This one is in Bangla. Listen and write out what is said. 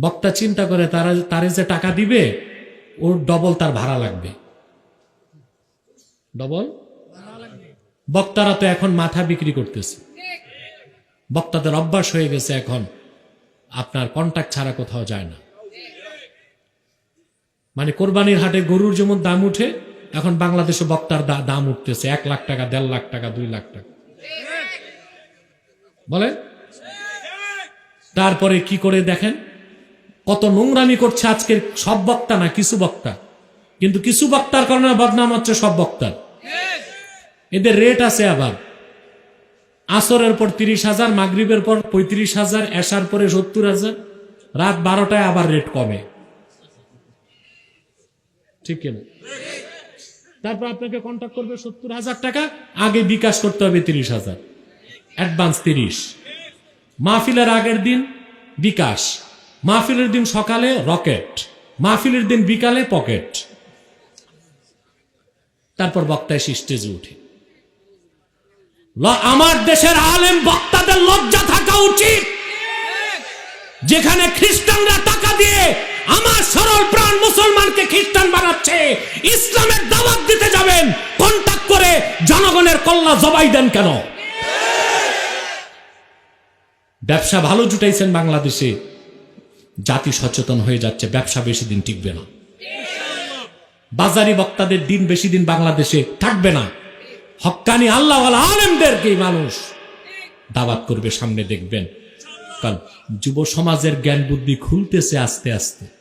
বক্তা চিন্তা করে, তারা তারে যে টাকা দিবে, ওর ডবল তার ভাড়া লাগবে। ডবল? বক্তারা তো এখন মাথা বিক্রি করতেছে। বক্তাদের অভ্যাস হয়ে গেছে এখন, আপনার কন্ট্যাক্ট ছাড়া কোথাও যায় না। মানে কোরবানির হাটে গরুর যেমন দাম উঠে, এখন বাংলাদেশে বক্তার দাম উঠতেছে, এক লাখ টাকা, দেড় লাখ টাকা, দুই লাখ টাকা। বলেন? তারপরে কি করে দেখেন? কত নোংরামি করছে আজকের সব বক্তা না কিছু বক্তা? কিন্তু কিছু বক্তার কারণে বদনাম হচ্ছে সব বক্তার। এদের রেট আছে আবার। আসরের পর তিরিশ হাজার, মাগরিবের পর পঁয়ত্রিশ হাজার এসার পরে সত্তর হাজার, রাত বারোটায় আবার রেট কমে। ঠিক কিনা? তারপর আপনাকে কন্ট্যাক্ট করবে সত্তর হাজার টাকা, আগে বিকাশ করতে হবে তিরিশ হাজার। অ্যাডভান্স তিরিশ। মাহফিলের আগের দিন বিকাশ। মাহফিলের দিন সকালে রকেট, মাহফিলের দিন বিকালে পকেট। তারপর বক্তায় স্টেজে উঠে। আমার দেশের আলেম বক্তাদের লজ্জা থাকা উচিত। যেখানে খ্রিস্টানরা টাকা দিয়ে আমার সরল প্রাণ মুসলমানকে খ্রিস্টান বানাচ্ছে, ইসলামের দাওয়াত দিতে যাবেন কন্টাক্ট করে জনগণের কল্লা জবাই দেন কেন? ব্যবসা ভালো জুটাইছেন বাংলাদেশে। জাতি সচেতন হয়ে যাচ্ছে, ব্যবসা বেশি দিন টিকবে না। বাজারি বক্তাদের দিন বেশি দিন বাংলাদেশে থাকবে না। হকানি আল্লাহ আলেমদেরকে মানুষ দাওয়াত করবে, সামনে দেখবেন। কারণ যুব সমাজের জ্ঞান বুদ্ধি খুলতেছে আস্তে আস্তে।